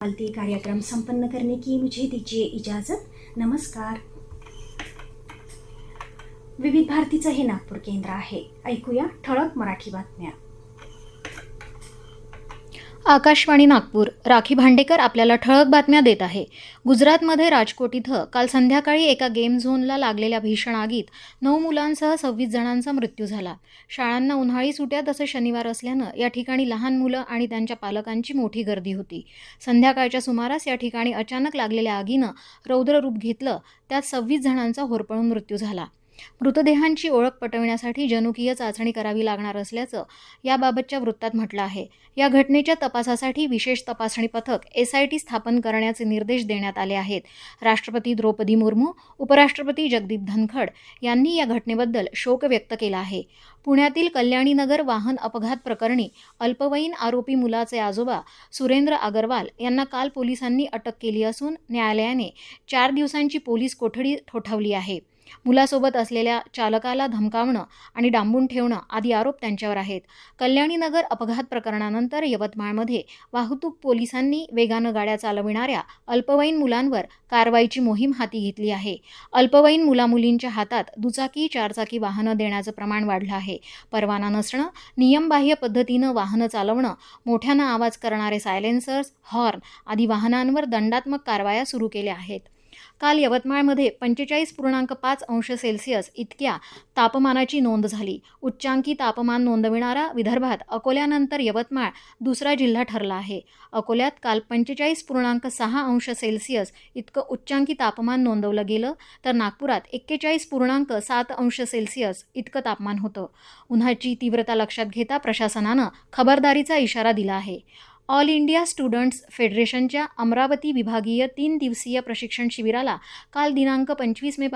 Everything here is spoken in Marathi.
पालती कार्यक्रम संपन्न करने की मुझे दीजिए इजाजत। नमस्कार। विविध भारतीचं हे नागपूर केंद्र आहे. ऐकूया ठळक मराठी बातम्या. आकाशवाणी नागपूर. राखी भांडेकर आपल्याला ठळक बातम्या देत आहे. गुजरातमध्ये राजकोट इथं काल संध्याकाळी एका गेम झोनला लागलेल्या भीषण आगीत नऊ मुलांसह सव्वीस जणांचा मृत्यू झाला. शाळांना उन्हाळी सुट्या तसं शनिवार असल्यानं या ठिकाणी लहान मुलं आणि त्यांच्या पालकांची मोठी गर्दी होती. संध्याकाळच्या सुमारास या ठिकाणी अचानक लागलेल्या आगीनं रौद्र रूप घेतलं. त्यात सव्वीस जणांचा होरपळून मृत्यू झाला. मृतदेहांची ओळख पटविण्यासाठी जनुकीय चाचणी करावी लागणार असल्याचं याबाबतच्या वृत्तात म्हटलं आहे. या घटनेच्या तपासासाठी विशेष तपासणी पथक एस आय टी स्थापन करण्याचे निर्देश देण्यात आले आहेत. राष्ट्रपती द्रौपदी मुर्मू उपराष्ट्रपती जगदीप धनखड यांनी या घटनेबद्दल शोक व्यक्त केला आहे. पुण्यातील कल्याणीनगर वाहन अपघात प्रकरणी अल्पवयीन आरोपी मुलाचे आजोबा सुरेंद्र अगरवाल यांना काल पोलिसांनी अटक केली असून न्यायालयाने चार दिवसांची पोलीस कोठडी ठोठावली आहे. मुलासोबत असलेल्या चालकाला धमकावणं आणि डांबून ठेवणं आदी आरोप त्यांच्यावर आहेत. कल्याणीनगर अपघात प्रकरणानंतर यवतमाळमध्ये वाहतूक पोलिसांनी वेगानं गाड्या चालविणाऱ्या अल्पवयीन मुलांवर कारवाईची मोहीम हाती घेतली आहे. अल्पवयीन मुलामुलींच्या हातात दुचाकी चारचाकी वाहनं देण्याचं प्रमाण वाढलं आहे. परवाना नसणं नियमबाह्य पद्धतीनं वाहनं चालवणं मोठ्यानं आवाज करणारे सायलेन्सर्स हॉर्न आदी वाहनांवर दंडात्मक कारवाया सुरू केल्या आहेत. काल यवतमाळमध्ये पंचेचाळीस पूर्णांक पाच अंश सेल्सिअस इतक्या तापमानाची नोंद झाली. उच्चांकी तापमान नोंदविणारा विदर्भात अकोल्यानंतर यवतमाळ दुसरा जिल्हा ठरला आहे. अकोल्यात काल पंचेचाळीस पूर्णांक सहा अंश सेल्सिअस इतकं उच्चांकी तापमान नोंदवलं गेलं तर नागपुरात एक्केचाळीस पूर्णांक सात अंश सेल्सिअस इतकं तापमान होतं. उन्हाची तीव्रता लक्षात घेता प्रशासनानं खबरदारीचा इशारा दिला आहे. ऑल इंडिया स्टुडंट्स फेडरेशनच्या अमरावती विभागीय तीन दिवसीय प्रशिक्षण शिबिराला काल दिनांक पंचवीस मे